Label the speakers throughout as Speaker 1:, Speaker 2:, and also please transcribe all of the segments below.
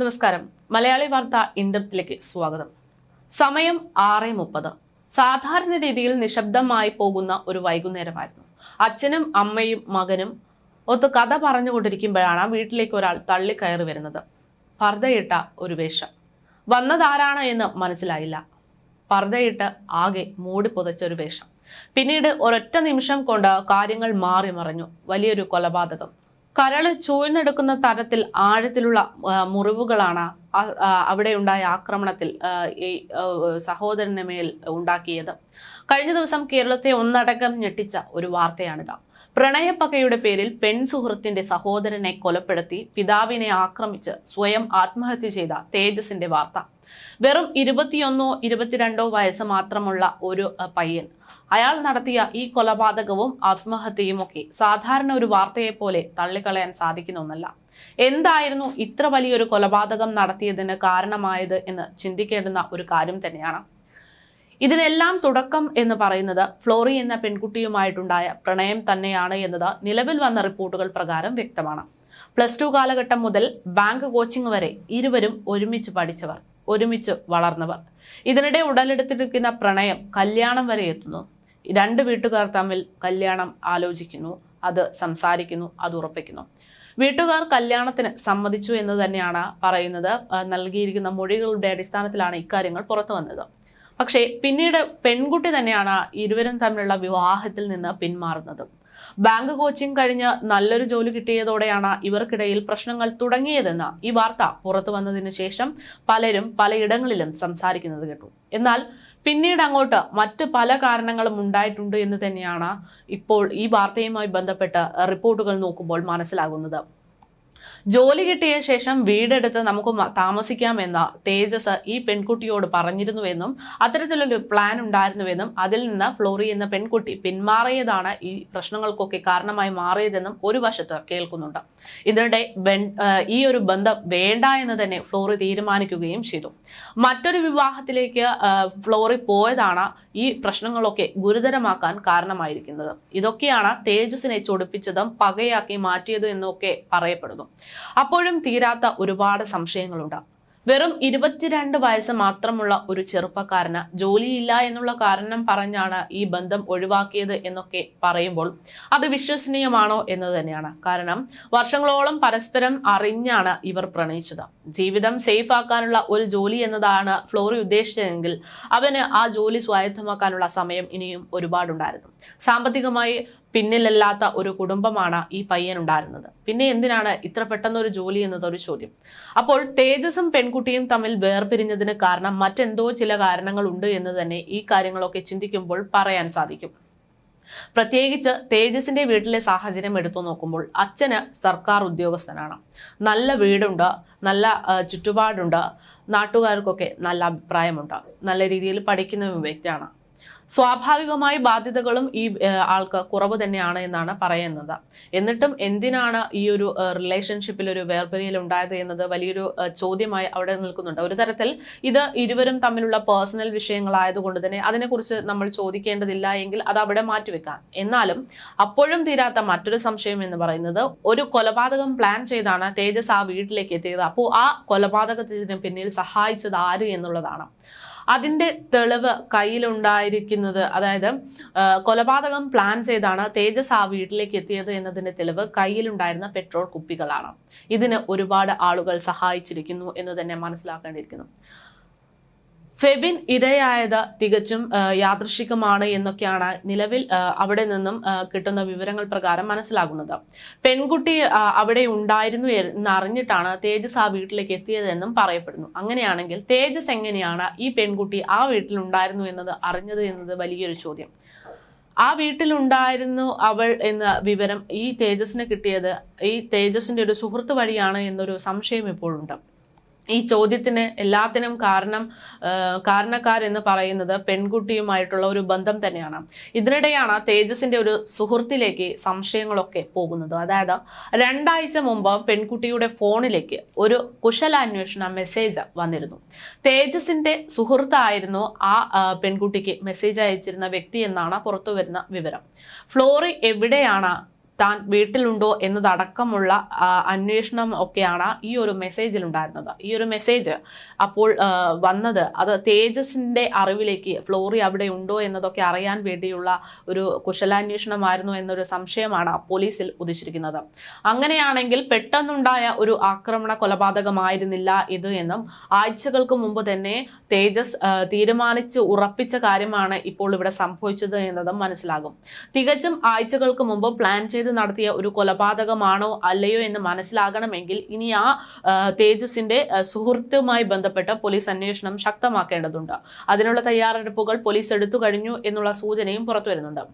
Speaker 1: നമസ്കാരം. മലയാളി വാർത്ത ഇൻഡപ്തിലേക്ക് സ്വാഗതം. സമയം ആറ് മുപ്പത്. സാധാരണ രീതിയിൽ നിശബ്ദമായി പോകുന്ന ഒരു വൈകുന്നേരമായിരുന്നു. അച്ഛനും അമ്മയും മകനും ഒത്ത് കഥ പറഞ്ഞുകൊണ്ടിരിക്കുമ്പോഴാണ് വീട്ടിലേക്ക് ഒരാൾ തള്ളിക്കയറി വരുന്നത്. പർദ്ദയിട്ട ഒരു വേഷം. വന്നതാരാണ് എന്ന് മനസ്സിലായില്ല. പർദ്ദയിട്ട് ആകെ മൂടി പുതച്ച ഒരു വേഷം. പിന്നീട് ഒരൊറ്റ നിമിഷം കൊണ്ട് കാര്യങ്ങൾ മാറി മറിഞ്ഞു. വലിയൊരു കൊലപാതകം. കരൾ ചൂഴ്ന്നെടുക്കുന്ന തരത്തിൽ ആഴത്തിലുള്ള മുറിവുകളാണ് അവിടെ ഉണ്ടായ ആക്രമണത്തിൽ ഈ സഹോദരന് മേൽ ഉണ്ടാക്കിയത്. കഴിഞ്ഞ ദിവസം കേരളത്തെ ഒന്നടങ്കം ഞെട്ടിച്ച ഒരു വാർത്തയാണിത്. പ്രണയപ്പകയുടെ പേരിൽ പെൺസുഹൃത്തിന്റെ സഹോദരനെ കൊലപ്പെടുത്തി പിതാവിനെ ആക്രമിച്ച് സ്വയം ആത്മഹത്യ ചെയ്ത തേജസിന്റെ വാർത്ത. വെറും ഇരുപത്തിയൊന്നോ ഇരുപത്തിരണ്ടോ വയസ്സ് മാത്രമുള്ള ഒരു പയ്യൻ. അയാൾ നടത്തിയ ഈ കൊലപാതകവും ആത്മഹത്യയും ഒക്കെ സാധാരണ ഒരു വാർത്തയെ പോലെ തള്ളിക്കളയാൻ സാധിക്കുന്ന ഒന്നല്ല. എന്തായിരുന്നു ഇത്ര വലിയൊരു കൊലപാതകം നടത്തിയതിന് കാരണമായത് എന്ന് ചിന്തിക്കേണ്ടുന്ന ഒരു കാര്യം തന്നെയാണ്. ഇതിനെല്ലാം തുടക്കം എന്ന് പറയുന്നത് ഫ്ലോറി എന്ന പെൺകുട്ടിയുമായിട്ടുണ്ടായ പ്രണയം തന്നെയാണ് എന്നത് നിലവിൽ വന്ന റിപ്പോർട്ടുകൾ പ്രകാരം വ്യക്തമാണ്. പ്ലസ് ടു കാലഘട്ടം മുതൽ ബാങ്ക് കോച്ചിങ് വരെ ഇരുവരും ഒരുമിച്ച് പഠിച്ചവർ ഒരുമിച്ച് വളർന്നവർ. ഇതിനിടെ ഉടലെടുത്തിരിക്കുന്ന പ്രണയം കല്യാണം വരെ എത്തുന്നു. രണ്ട് വീട്ടുകാർ തമ്മിൽ കല്യാണം ആലോചിക്കുന്നു അത് സംസാരിക്കുന്നു അത് ഉറപ്പിക്കുന്നു. വീട്ടുകാർ കല്യാണത്തിന് സമ്മതിച്ചു എന്ന് തന്നെയാണ് പറയുന്നത്. നൽകിയിരിക്കുന്ന മൊഴികളുടെ അടിസ്ഥാനത്തിലാണ് ഇക്കാര്യങ്ങൾ പുറത്തു വന്നത്. പക്ഷേ പിന്നീട് പെൺകുട്ടി തന്നെയാണ് ഇരുവരും തമ്മിലുള്ള വിവാഹത്തിൽ നിന്ന് പിന്മാറുന്നത്. ബാങ്ക് കോച്ചിങ് കഴിഞ്ഞ് നല്ലൊരു ജോലി കിട്ടിയതോടെയാണ് ഇവർക്കിടയിൽ പ്രശ്നങ്ങൾ തുടങ്ങിയതെന്ന് ഈ വാർത്ത പുറത്തു വന്നതിന് ശേഷം പലരും പലയിടങ്ങളിലും സംസാരിക്കുന്നത് കേട്ടു. എന്നാൽ പിന്നീട് അങ്ങോട്ട് മറ്റ് പല കാരണങ്ങളും ഉണ്ടായിട്ടുണ്ട് എന്ന് തന്നെയാണ് ഇപ്പോൾ ഈ വാർത്തയുമായി ബന്ധപ്പെട്ട് റിപ്പോർട്ടുകൾ നോക്കുമ്പോൾ മനസ്സിലാകുന്നത്. ജോലി കിട്ടിയ ശേഷം വീടെടുത്ത് നമുക്ക് താമസിക്കാമെന്ന തേജസ് ഈ പെൺകുട്ടിയോട് പറഞ്ഞിരുന്നുവെന്നും അത്തരത്തിലൊരു പ്ലാൻ ഉണ്ടായിരുന്നുവെന്നും അതിൽ നിന്ന് ഫ്ലോറി എന്ന പെൺകുട്ടി പിന്മാറിയതാണ് ഈ പ്രശ്നങ്ങൾക്കൊക്കെ കാരണമായി മാറിയതെന്നും ഒരു വശത്ത് കേൾക്കുന്നുണ്ട്. ഇതിനിടെ ഈ ഒരു ബന്ധം വേണ്ട എന്ന് തന്നെ ഫ്ലോറി തീരുമാനിക്കുകയും ചെയ്തു. മറ്റൊരു വിവാഹത്തിലേക്ക് ഫ്ലോറി പോയതാണ് ഈ പ്രശ്നങ്ങളൊക്കെ ഗുരുതരമാക്കാൻ കാരണമായിരിക്കുന്നത്. ഇതൊക്കെയാണ് തേജസിനെ ചൊടിപ്പിച്ചതും പകയാക്കി മാറ്റിയത് എന്നൊക്കെ പറയപ്പെടുന്നു. അപ്പോഴും തീരാത്ത ഒരുപാട് സംശയങ്ങളുണ്ട്. വെറും ഇരുപത്തിരണ്ട് വയസ്സ് മാത്രമുള്ള ഒരു ചെറുപ്പക്കാരന് ജോലിയില്ല എന്നുള്ള കാരണം പറഞ്ഞാണ് ഈ ബന്ധം ഒഴിവാക്കിയത് എന്നൊക്കെ പറയുമ്പോൾ അത് വിശ്വസനീയമാണോ എന്ന് തന്നെയാണ്. കാരണം വർഷങ്ങളോളം പരസ്പരം അറിഞ്ഞാണ് ഇവർ പ്രണയിച്ചത്. ജീവിതം സേഫ് ആക്കാനുള്ള ഒരു ജോലി എന്നതാണ് ഫ്ലോറി ഉദ്ദേശിച്ചതെങ്കിൽ അവന് ആ ജോലി സ്വായത്തമാക്കാനുള്ള സമയം ഇനിയും ഒരുപാടുണ്ടായിരുന്നു. സാമ്പത്തികമായി പിന്നിലല്ലാത്ത ഒരു കുടുംബമാണ് ഈ പയ്യൻ ഉണ്ടായിരുന്നത്. പിന്നെ എന്തിനാണ് ഇത്ര പെട്ടെന്നൊരു ജോലി എന്നതൊരു ചോദ്യം. അപ്പോൾ തേജസും പെൺകുട്ടിയും തമ്മിൽ വേർപിരിഞ്ഞതിന് കാരണം മറ്റെന്തോ ചില കാരണങ്ങളുണ്ട് എന്ന് തന്നെ ഈ കാര്യങ്ങളൊക്കെ ചിന്തിക്കുമ്പോൾ പറയാൻ സാധിക്കും. പ്രത്യേകിച്ച് തേജസിന്റെ വീട്ടിലെ സാഹചര്യം എടുത്തു നോക്കുമ്പോൾ അച്ഛന് സർക്കാർ ഉദ്യോഗസ്ഥനാണ്. നല്ല വീടുണ്ട് നല്ല ചുറ്റുപാടുണ്ട്. നാട്ടുകാർക്കൊക്കെ നല്ല അഭിപ്രായമുണ്ട്. നല്ല രീതിയിൽ പഠിക്കുന്ന വ്യക്തിയാണ്. സ്വാഭാവികമായി ബാധ്യതകളും ഈ ആൾക്ക് കുറവ് തന്നെയാണ് എന്നാണ് പറയുന്നത്. എന്നിട്ടും എന്തിനാണ് ഈ ഒരു റിലേഷൻഷിപ്പിൽ ഒരു വേർപിരിയൽ ഉണ്ടായത് എന്നത് വലിയൊരു ചോദ്യമായി അവിടെ നിൽക്കുന്നുണ്ട്. ഒരു തരത്തിൽ ഇത് ഇരുവരും തമ്മിലുള്ള പേഴ്സണൽ വിഷയങ്ങളായതുകൊണ്ട് തന്നെ അതിനെക്കുറിച്ച് നമ്മൾ ചോദിക്കേണ്ടതില്ല എങ്കിൽ അത് അവിടെ മാറ്റിവെക്കാം. എന്നാലും അപ്പോഴും തീരാത്ത മറ്റൊരു സംശയം എന്ന് പറയുന്നത് ഒരു കൊലപാതകം പ്ലാൻ ചെയ്താണ് തേജസ് ആ വീട്ടിലേക്ക് എത്തിയത്. അപ്പോൾ ആ കൊലപാതകത്തിന് പിന്നിൽ സഹായിച്ചത് ആര് എന്നുള്ളതാണ്. അതിന്റെ തെളിവ് കയ്യിലുണ്ടായിരിക്കുന്നത് അതായത് കൊലപാതകം പ്ലാൻ ചെയ്താണ് തേജസ് ആ വീട്ടിലേക്ക് എത്തിയത് എന്നതിന്റെ തെളിവ് കയ്യിലുണ്ടായിരുന്ന പെട്രോൾ കുപ്പികളാണ്. ഇതിന് ഒരുപാട് ആളുകൾ സഹായിച്ചിരിക്കുന്നു എന്ന് തന്നെ മനസ്സിലാക്കേണ്ടിയിരിക്കുന്നു. ഫെബിൻ ഇരയായത് തികച്ചും യാദൃശികമാണ് എന്നൊക്കെയാണ് നിലവിൽ അവിടെ നിന്നും കിട്ടുന്ന വിവരങ്ങൾ പ്രകാരം മനസ്സിലാകുന്നത്. പെൺകുട്ടി അവിടെ ഉണ്ടായിരുന്നു എന്നറിഞ്ഞിട്ടാണ് തേജസ് ആ വീട്ടിലേക്ക് എത്തിയതെന്നും പറയപ്പെടുന്നു. അങ്ങനെയാണെങ്കിൽ തേജസ് എങ്ങനെയാണ് ഈ പെൺകുട്ടി ആ വീട്ടിലുണ്ടായിരുന്നു എന്നത് അറിഞ്ഞത് എന്നത് വലിയൊരു ചോദ്യം. ആ വീട്ടിലുണ്ടായിരുന്നു അവൾ എന്ന വിവരം ഈ തേജസ്സിന് കിട്ടിയത് ഈ തേജസിന്റെ ഒരു സുഹൃത്ത് വഴിയാണ് എന്നൊരു സംശയം ഇപ്പോഴുണ്ട്. ഈ ചോദ്യത്തിന് എല്ലാത്തിനും കാരണം കാരണക്കാരെന്ന് പറയുന്നത് പെൺകുട്ടിയുമായിട്ടുള്ള ഒരു ബന്ധം തന്നെയാണ്. ഇതിനിടെയാണ് തേജസിന്റെ ഒരു സുഹൃത്തിലേക്ക് സംശയങ്ങളൊക്കെ പോകുന്നത്. അതായത് രണ്ടാഴ്ച മുമ്പ് പെൺകുട്ടിയുടെ ഫോണിലേക്ക് ഒരു കുശലാന്വേഷണ മെസ്സേജ് വന്നിരുന്നു. തേജസിന്റെ സുഹൃത്തായിരുന്നു ആ, പെൺകുട്ടിക്ക് മെസ്സേജ് അയച്ചിരുന്ന വ്യക്തി എന്നാണ് പുറത്തു വരുന്ന വിവരം. ഫ്ലോറി എവിടെയാണ് താൻ വീട്ടിലുണ്ടോ എന്നതടക്കമുള്ള അന്വേഷണം ഒക്കെയാണ് ഈ ഒരു മെസ്സേജിൽ ഉണ്ടായിരുന്നത് ഈ ഒരു മെസ്സേജ് അപ്പോൾ വന്നത് അത് തേജസിന്റെ അറിവിലേക്ക് ഫ്ലോറി അവിടെ ഉണ്ടോ എന്നതൊക്കെ അറിയാൻ വേണ്ടിയുള്ള ഒരു കുശലാന്വേഷണമായിരുന്നു എന്നൊരു സംശയമാണ് പോലീസിൽ ഉദിച്ചിരിക്കുന്നത്. അങ്ങനെയാണെങ്കിൽ പെട്ടെന്നുണ്ടായ ഒരു ആക്രമണ കൊലപാതകമായിരുന്നില്ല ഇത് എന്നും ആഴ്ചകൾക്ക് മുമ്പ് തന്നെ തേജസ് തീരുമാനിച്ച് ഉറപ്പിച്ച കാര്യമാണ് ഇപ്പോൾ ഇവിടെ സംഭവിച്ചത് എന്നതും മനസ്സിലാകും. തികച്ചും ആഴ്ചകൾക്ക് മുമ്പ് പ്ലാൻ ചെയ്ത് നടത്തിയ ഒരു കൊലപാതകമാണോ അല്ലയോ എന്ന് മനസ്സിലാകണമെങ്കിൽ ഇനി ആ തേജസിന്റെ സുഹൃത്തുമായി ബന്ധപ്പെട്ട പോലീസ് അന്വേഷണം ശക്തമാക്കേണ്ടതുണ്ട്. അതിനുള്ള തയ്യാറെടുപ്പുകൾ പോലീസ് എടുത്തു കഴിഞ്ഞു എന്നുള്ള സൂചനയും പുറത്തു വരുന്നുണ്ട്.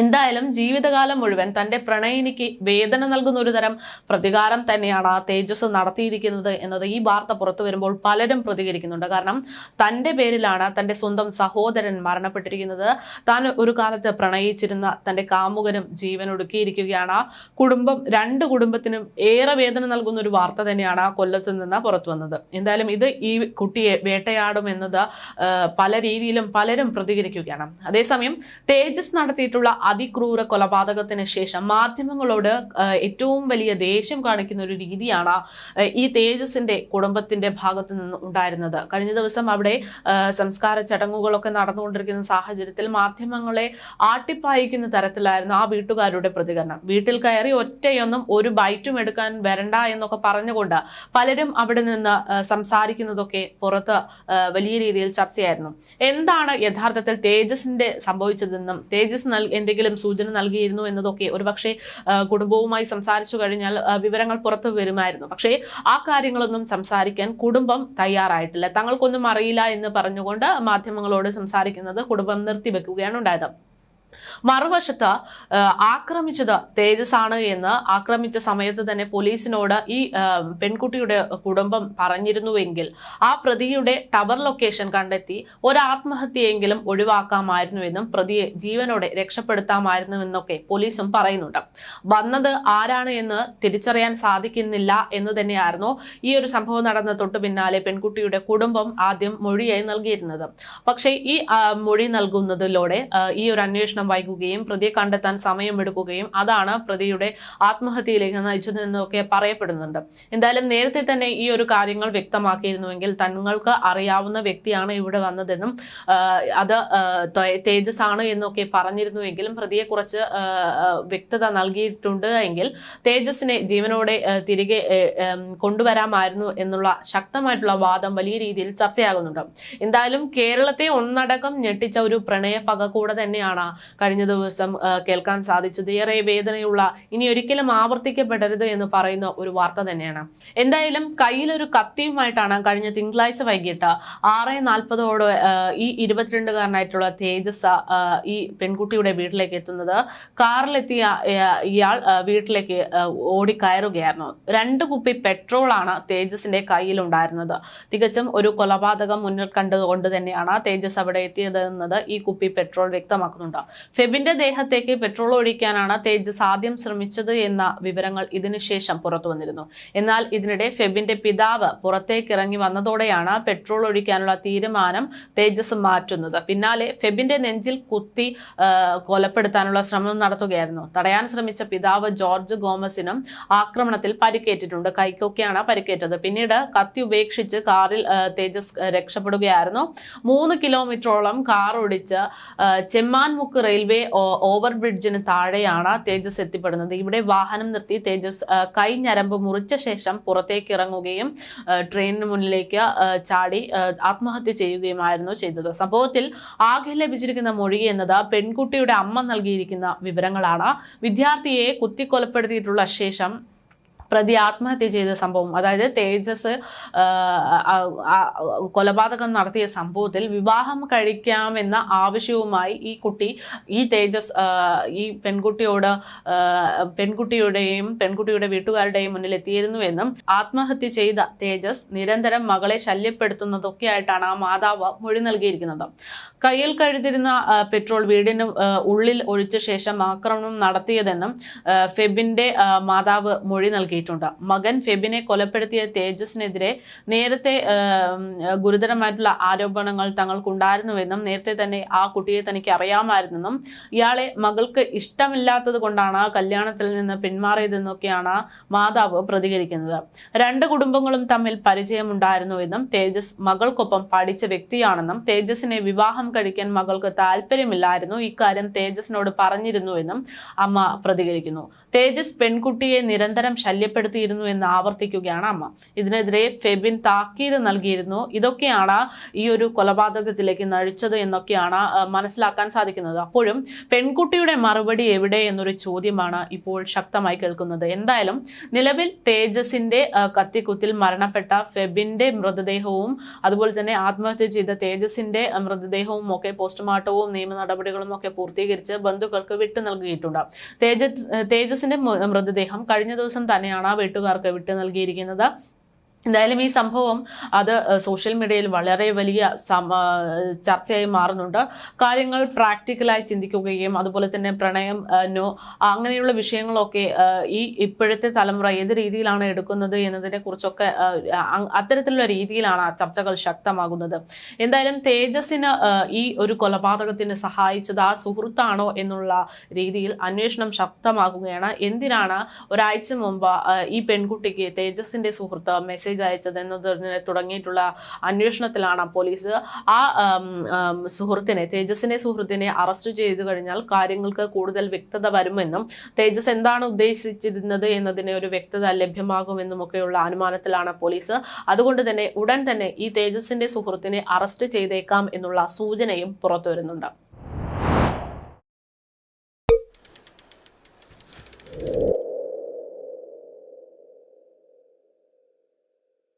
Speaker 1: എന്തായാലും ജീവിതകാലം മുഴുവൻ തന്റെ പ്രണയിനിക്ക് വേദന നൽകുന്ന ഒരു തരം പ്രതികാരം തന്നെയാണ് ആ തേജസ് നടത്തിയിരിക്കുന്നത് എന്നത് ഈ വാർത്ത പുറത്തു വരുമ്പോൾ പലരും പ്രതികരിക്കുന്നുണ്ട്. കാരണം തന്റെ പേരിലാണ് തന്റെ സ്വന്തം സഹോദരൻ മരണപ്പെട്ടിരിക്കുന്നത്. താൻ ഒരു കാലത്ത് പ്രണയിച്ചിരുന്ന തന്റെ കാമുകനും ജീവൻ ഒടുക്കിയിരിക്കുകയാണ്. കുടുംബം രണ്ട് കുടുംബത്തിനും ഏറെ വേദന നൽകുന്ന ഒരു വാർത്ത തന്നെയാണ് ആ കൊല്ലത്ത് നിന്ന് പുറത്തു വന്നത്. എന്തായാലും ഇത് ഈ കുട്ടിയെ വേട്ടയാടും എന്നത് പല രീതിയിലും പലരും പ്രതികരിക്കുകയാണ്. അതേസമയം തേജസ് നടത്തിയിട്ടുള്ള അതിക്രൂര കൊലപാതകത്തിന് ശേഷം മാധ്യമങ്ങളോട് ഏറ്റവും വലിയ ദേഷ്യം കാണിക്കുന്ന ഒരു രീതിയാണ് ഈ തേജസിന്റെ കുടുംബത്തിന്റെ ഭാഗത്തു നിന്ന് ഉണ്ടായിരുന്നത്. കഴിഞ്ഞ ദിവസം അവിടെ സംസ്കാര ചടങ്ങുകളൊക്കെ നടന്നുകൊണ്ടിരിക്കുന്ന സാഹചര്യത്തിൽ മാധ്യമങ്ങളെ ആട്ടിപ്പായിക്കുന്ന തരത്തിലായിരുന്നു ആ വീട്ടുകാരുടെ പ്രതികരണം. വീട്ടിൽ കയറി ഒറ്റയൊന്നും ഒരു ബൈറ്റും എടുക്കാൻ വരണ്ട എന്നൊക്കെ പറഞ്ഞുകൊണ്ട് പലരും അവിടെ നിന്ന് സംസാരിക്കുന്നതൊക്കെ പുറത്ത് വലിയ രീതിയിൽ ചർച്ചയായിരുന്നു. എന്താണ് യഥാർത്ഥത്തിൽ തേജസിന്റെ സംഭവിച്ചതെന്നും തേജസ് നൽ എന്തെങ്കിലും സൂചന നൽകിയിരുന്നു എന്നതൊക്കെ ഒരുപക്ഷെ കുടുംബവുമായി സംസാരിച്ചു കഴിഞ്ഞാൽ വിവരങ്ങൾ പുറത്തു വരുമായിരുന്നു. പക്ഷേ ആ കാര്യങ്ങളൊന്നും സംസാരിക്കാൻ കുടുംബം തയ്യാറായിട്ടില്ല. തങ്ങൾക്കൊന്നും അറിയില്ല എന്ന് പറഞ്ഞുകൊണ്ട് മാധ്യമങ്ങളോട് സംസാരിക്കുന്നത് കുടുംബം നിർത്തിവെക്കുകയാണ് ഉണ്ടായത്. മറുവശത്ത് ആക്രമിച്ചത് തേജസ് ആണ് എന്ന് ആക്രമിച്ച സമയത്ത് തന്നെ പോലീസിനോട് ഈ പെൺകുട്ടിയുടെ കുടുംബം പറഞ്ഞിരുന്നുവെങ്കിൽ ആ പ്രതിയുടെ ടവർ ലൊക്കേഷൻ കണ്ടെത്തി ഒരു ആത്മഹത്യയെങ്കിലും ഒഴിവാക്കാമായിരുന്നുവെന്നും പ്രതിയെ ജീവനോടെ രക്ഷപ്പെടുത്താമായിരുന്നുവെന്നൊക്കെ പോലീസും പറയുന്നുണ്ട്. വന്നത് ആരാണ് എന്ന് തിരിച്ചറിയാൻ സാധിക്കുന്നില്ല എന്ന് തന്നെയായിരുന്നു ഈ ഒരു സംഭവം നടന്ന തൊട്ടു പിന്നാലെ പെൺകുട്ടിയുടെ കുടുംബം ആദ്യം മൊഴിയായി നൽകിയിരുന്നത്. പക്ഷേ ഈ മൊഴി നൽകുന്നതിലൂടെ ഈ ഒരു അന്വേഷണം വൈകുകയും പ്രതിയെ കണ്ടെത്താൻ സമയമെടുക്കുകയും അതാണ് പ്രതിയുടെ ആത്മഹത്യയിലേക്ക് നയിച്ചതെന്നൊക്കെ പറയപ്പെടുന്നുണ്ട്. എന്തായാലും നേരത്തെ തന്നെ ഈ ഒരു കാര്യങ്ങൾ വ്യക്തമാക്കിയിരുന്നുവെങ്കിൽ തങ്ങൾക്ക് അറിയാവുന്ന വ്യക്തിയാണ് ഇവിടെ വന്നതെന്നും അത് തേജസ് ആണ് എന്നൊക്കെ പറഞ്ഞിരുന്നുവെങ്കിലും പ്രതിയെ കുറിച്ച് വ്യക്തത നൽകിയിട്ടുണ്ട് എങ്കിൽ തേജസിനെ ജീവനോടെ തിരികെ കൊണ്ടുവരാമായിരുന്നു എന്നുള്ള ശക്തമായിട്ടുള്ള വാദം വലിയ രീതിയിൽ ചർച്ചയാകുന്നുണ്ട്. എന്തായാലും കേരളത്തെ ഒന്നടക്കം ഞെട്ടിച്ച ഒരു പ്രണയ പക കൂടെ തന്നെയാണ് കഴിഞ്ഞ ദിവസം കേൾക്കാൻ സാധിച്ചത്. ഏറെ വേദനയുള്ള ഇനി ഒരിക്കലും ആവർത്തിക്കപ്പെടരുത് എന്ന് പറയുന്ന ഒരു വാർത്ത തന്നെയാണ്. എന്തായാലും കയ്യിലൊരു കത്തിയുമായിട്ടാണ് കഴിഞ്ഞ തിങ്കളാഴ്ച വൈകിട്ട് ആറ് നാൽപ്പതോട് ഈ ഇരുപത്തിരണ്ടുകാരനായിട്ടുള്ള തേജസ് ഈ പെൺകുട്ടിയുടെ വീട്ടിലേക്ക് എത്തുന്നത്. കാറിലെത്തിയ ഇയാൾ വീട്ടിലേക്ക് ഓടി ഓടിക്കയറുകയായിരുന്നു രണ്ട് കുപ്പി പെട്രോളാണ് തേജസിന്റെ കയ്യിലുണ്ടായിരുന്നത്. തികച്ചും ഒരു കൊലപാതകം മുന്നിൽ കണ്ടുകൊണ്ട് തന്നെയാണ് തേജസ് അവിടെ എത്തിയതെന്നത് ഈ കുപ്പി പെട്രോൾ വ്യക്തമാക്കുന്നുണ്ട്. ഫെബിന്റെ ദേഹത്തേക്ക് പെട്രോൾ ഒഴിക്കാനാണ് തേജസ് ആദ്യം ശ്രമിച്ചത് എന്ന വിവരങ്ങൾ ഇതിനുശേഷം പുറത്തു വന്നിരുന്നു. എന്നാൽ ഇതിനിടെ ഫെബിന്റെ പിതാവ് പുറത്തേക്ക് ഇറങ്ങി വന്നതോടെയാണ് പെട്രോൾ ഒഴിക്കാനുള്ള തീരുമാനം തേജസ് മാറ്റുന്നത്. പിന്നാലെ ഫെബിന്റെ നെഞ്ചിൽ കുത്തി കൊലപ്പെടുത്താനുള്ള ശ്രമം നടത്തുകയായിരുന്നു. തടയാൻ ശ്രമിച്ച പിതാവ് ജോർജ് ഗോമസിനും ആക്രമണത്തിൽ പരിക്കേറ്റിട്ടുണ്ട്. കൈക്കൊക്കെയാണ് പരിക്കേറ്റത്. പിന്നീട് കത്തി ഉപേക്ഷിച്ച് കാറിൽ തേജസ് രക്ഷപ്പെടുകയായിരുന്നു. മൂന്ന് കിലോമീറ്ററോളം കാർ ഓടിച്ച് ചെമ്മാൻമുക്ക് റെയിൽവേ ഓവർ ബ്രിഡ്ജിന് താഴെയാണ് തേജസ് എത്തിപ്പെടുന്നത്. ഇവിടെ വാഹനം നിർത്തി തേജസ് ആ, കൈ ഞരമ്പ് മുറിച്ച ശേഷം പുറത്തേക്ക് ഇറങ്ങുകയും ട്രെയിനിന് മുന്നിലേക്ക് ചാടി ആത്മഹത്യ ചെയ്യുകയുമായിരുന്നു ചെയ്തത്. സംഭവത്തിൽ ആകെ ലഭിച്ചിരിക്കുന്ന മൊഴി എന്നത് പെൺകുട്ടിയുടെ അമ്മ നൽകിയിരിക്കുന്ന വിവരങ്ങളാണ്. വിദ്യാർത്ഥിയെ കുത്തിക്കൊലപ്പെടുത്തിയിട്ടുള്ള ശേഷം പ്രതി ആത്മഹത്യ ചെയ്ത സംഭവം. അതായത് തേജസ് കൊലപാതകം നടത്തിയ സംഭവത്തിൽ വിവാഹം കഴിക്കാമെന്ന ആവശ്യവുമായി ഈ കുട്ടി ഈ തേജസ് ഈ പെൺകുട്ടിയോട് പെൺകുട്ടിയുടെയും പെൺകുട്ടിയുടെ വീട്ടുകാരുടെയും മുന്നിൽ എത്തിയിരുന്നുവെന്നും ആത്മഹത്യ ചെയ്ത തേജസ് നിരന്തരം മകളെ ശല്യപ്പെടുത്തുന്നതൊക്കെയായിട്ടാണ് ആ മാതാവ് മൊഴി നൽകിയിരിക്കുന്നത്. കയ്യിൽ കഴുതിരുന്ന പെട്രോൾ വീടിന് ഉള്ളിൽ ഒഴിച്ച ശേഷം ആക്രമണം നടത്തിയതെന്നും ഫെബിന്റെ മാതാവ് മൊഴി നൽകിയിട്ടുണ്ട്. നൽകിയിട്ടുണ്ട് മകൻ ഫെബിനെ കൊലപ്പെടുത്തിയ തേജസിനെതിരെ നേരത്തെ ഗുരുതരമായിട്ടുള്ള ആരോപണങ്ങൾ തങ്ങൾക്കുണ്ടായിരുന്നുവെന്നും നേരത്തെ തന്നെ ആ കുട്ടിയെ തനിക്ക് അറിയാമായിരുന്നെന്നും ഇയാളെ മകൾക്ക് ഇഷ്ടമില്ലാത്തത് കൊണ്ടാണ് കല്യാണത്തിൽ നിന്ന് പിന്മാറിയതെന്നൊക്കെയാണ് മാതാവ് പ്രതികരിക്കുന്നത്. രണ്ട് കുടുംബങ്ങളും തമ്മിൽ പരിചയമുണ്ടായിരുന്നുവെന്നും തേജസ് മകൾക്കൊപ്പം പഠിച്ച വ്യക്തിയാണെന്നും തേജസിനെ വിവാഹം കഴിക്കാൻ മകൾക്ക് താല്പര്യമില്ലായിരുന്നു ഇക്കാര്യം തേജസിനോട് പറഞ്ഞിരുന്നുവെന്നും അമ്മ പ്രതികരിക്കുന്നു. തേജസ് പെൺകുട്ടിയെ നിരന്തരം ശല്യപ്പെടുത്തിയിരുന്നു എന്ന് ആവർത്തിക്കുകയാണ് അമ്മ. ഇതിനെതിരെ ഫെബിൻ താക്കീത് നൽകിയിരുന്നു. ഇതൊക്കെയാണ് ഈ ഒരു കൊലപാതകത്തിലേക്ക് നഴിച്ചത് എന്നൊക്കെയാണ് മനസ്സിലാക്കാൻ സാധിക്കുന്നത്. അപ്പോഴും പെൺകുട്ടിയുടെ മറുപടി എവിടെ എന്നൊരു ചോദ്യമാണ് ഇപ്പോൾ ശക്തമായി കേൾക്കുന്നത്. എന്തായാലും നിലവിൽ തേജസിന്റെ കത്തിക്കുത്തിൽ മരണപ്പെട്ട ഫെബിന്റെ മൃതദേഹവും അതുപോലെ തന്നെ ആത്മഹത്യ ചെയ്ത തേജസിന്റെ മൃതദേഹവും ഒക്കെ പോസ്റ്റ്മോർട്ടവും നിയമ നടപടികളും ഒക്കെ പൂർത്തീകരിച്ച് ബന്ധുക്കൾക്ക് വിട്ടു നൽകിയിട്ടുണ്ട്. തേജസ് തേജസിന്റെ മൃതദേഹം കഴിഞ്ഞ ദിവസം തന്നെയാണ് വീട്ടുകാർക്ക് വിട്ടു നൽകിയിരിക്കുന്നത്. എന്തായാലും ഈ സംഭവം അത് സോഷ്യൽ മീഡിയയിൽ വളരെ വലിയ ചർച്ചയായി മാറുന്നുണ്ട്. കാര്യങ്ങൾ പ്രാക്ടിക്കലായി ചിന്തിക്കുകയും അതുപോലെ തന്നെ പ്രണയം നോ അങ്ങനെയുള്ള വിഷയങ്ങളൊക്കെ ഈ ഇപ്പോഴത്തെ തലമുറ ഏത് രീതിയിലാണ് എടുക്കുന്നത് എന്നതിനെ കുറിച്ചൊക്കെ അത്തരത്തിലുള്ള രീതിയിലാണ് ആ ചർച്ചകൾ ശക്തമാകുന്നത്. എന്തായാലും തേജസിന് ഈ ഒരു കൊലപാതകത്തിന് സഹായിച്ചത് ആ സുഹൃത്താണോ എന്നുള്ള രീതിയിൽ അന്വേഷണം ശക്തമാകുകയാണ്. എന്തിനാണ് ഒരാഴ്ച മുമ്പ് ഈ പെൺകുട്ടിക്ക് തേജസിന്റെ സുഹൃത്ത് മെസ്സേജ് അയച്ചത് എന്നതിനെ തുടങ്ങിയിട്ടുള്ള അന്വേഷണത്തിലാണ് പോലീസ്. ആം, സുഹൃത്തിനെ തേജസിനെ സുഹൃത്തിനെ അറസ്റ്റ് ചെയ്തു കഴിഞ്ഞാൽ കാര്യങ്ങൾക്ക് കൂടുതൽ വ്യക്തത വരുമെന്നും തേജസ് എന്താണ് ഉദ്ദേശിച്ചിരുന്നത് എന്നതിന് ഒരു വ്യക്തത ലഭ്യമാകുമെന്നുമൊക്കെയുള്ള അനുമാനത്തിലാണ് പോലീസ്. അതുകൊണ്ട് തന്നെ ഉടൻ തന്നെ ഈ തേജസിന്റെ സുഹൃത്തിനെ അറസ്റ്റ് ചെയ്തേക്കാം എന്നുള്ള സൂചനയും പുറത്തുവരുന്നുണ്ട്